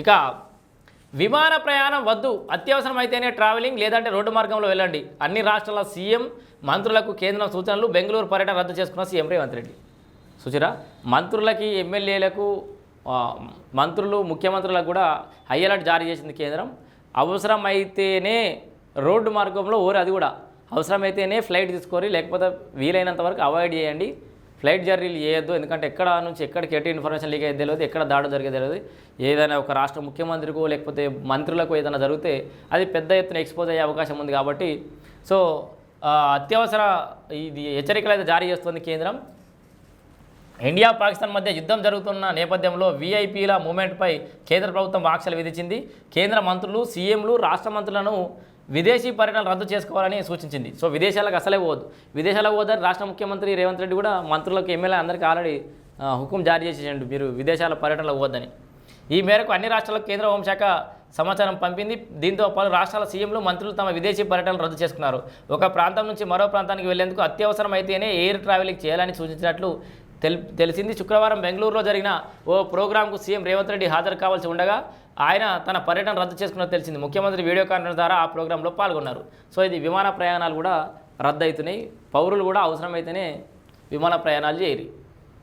ఇక విమాన ప్రయాణం వద్దు అత్యవసరమైతేనే ట్రావెలింగ్ లేదంటే రోడ్డు మార్గంలో వెళ్ళండి. అన్ని రాష్ట్రాల సీఎం మంత్రులకు కేంద్రం సూచనలు బెంగళూరు పర్యటన రద్దు చేసుకున్న సీఎం రేవంత్ రెడ్డి. సుచిరా మంత్రులకి ఎమ్మెల్యేలకు మంత్రులు ముఖ్యమంత్రులకు కూడా హై అలర్ట్ జారీ చేసింది కేంద్రం. అవసరమైతేనే రోడ్డు మార్గంలో ఓరి అది కూడా. అవసరమైతేనే ఫ్లైట్ తీసుకోరి లేకపోతే వీలైనంత వరకు అవాయిడ్ చేయండి. ఫ్లైట్ జర్నీలు చేయొద్దు. ఎందుకంటే ఎక్కడ నుంచి ఎక్కడికి ఎటు ఇన్ఫర్మేషన్ లీక్ అయ్యేది తెలియదు ఎక్కడ దాడు జరిగేది తెలియదు. ఏదైనా ఒక రాష్ట్ర ముఖ్యమంత్రికో లేకపోతే మంత్రులకు ఏదైనా జరిగితే అది పెద్ద ఎత్తున ఎక్స్పోజ్ అయ్యే అవకాశం ఉంది కాబట్టి. సో అత్యవసర ఇది హెచ్చరికలు అయితే జారీ చేస్తుంది కేంద్రం. ఇండియా పాకిస్తాన్ మధ్య యుద్ధం జరుగుతున్న నేపథ్యంలో వీఐపీల మూమెంట్పై కేంద్ర ప్రభుత్వం ఆంక్షలు విధించింది. కేంద్ర మంత్రులు సీఎంలు రాష్ట్ర మంత్రులను విదేశీ పర్యటన రద్దు చేసుకోవాలని సూచించింది. సో విదేశాలకు అసలే పోవద్దు. విదేశాలకు పోదని రాష్ట్ర ముఖ్యమంత్రి రేవంత్ రెడ్డి కూడా మంత్రులకు ఎమ్మెల్యే అందరికీ ఆల్రెడీ హుకుం జారీ చేసేయండి మీరు విదేశాల పర్యటనలకు పోవద్దని. ఈ మేరకు అన్ని రాష్ట్రాలకు కేంద్ర హోంశాఖ సమాచారం పంపింది. దీంతో పలు రాష్ట్రాల సీఎంలు మంత్రులు తమ విదేశీ పర్యటనలు రద్దు చేసుకున్నారు. ఒక ప్రాంతం నుంచి మరో ప్రాంతానికి వెళ్ళేందుకు అత్యవసరం అయితేనే ఎయిర్ ట్రావెలింగ్ చేయాలని సూచించినట్లు తెలిసింది శుక్రవారం బెంగళూరులో జరిగిన ఓ ప్రోగ్రాంకు సీఎం రేవంత్ రెడ్డి హాజరు కావాల్సి ఉండగా ఆయన తన పర్యటన రద్దు చేసుకున్నట్టు తెలిసింది. ముఖ్యమంత్రి వీడియో కాన్ఫరెన్స్ ద్వారా ఆ ప్రోగ్రాంలో పాల్గొన్నారు. సో ఇది విమాన ప్రయాణాలు కూడా రద్దు అవుతున్నాయి పౌరులు కూడా అవసరమైతేనే విమాన ప్రయాణాలు చేయరు.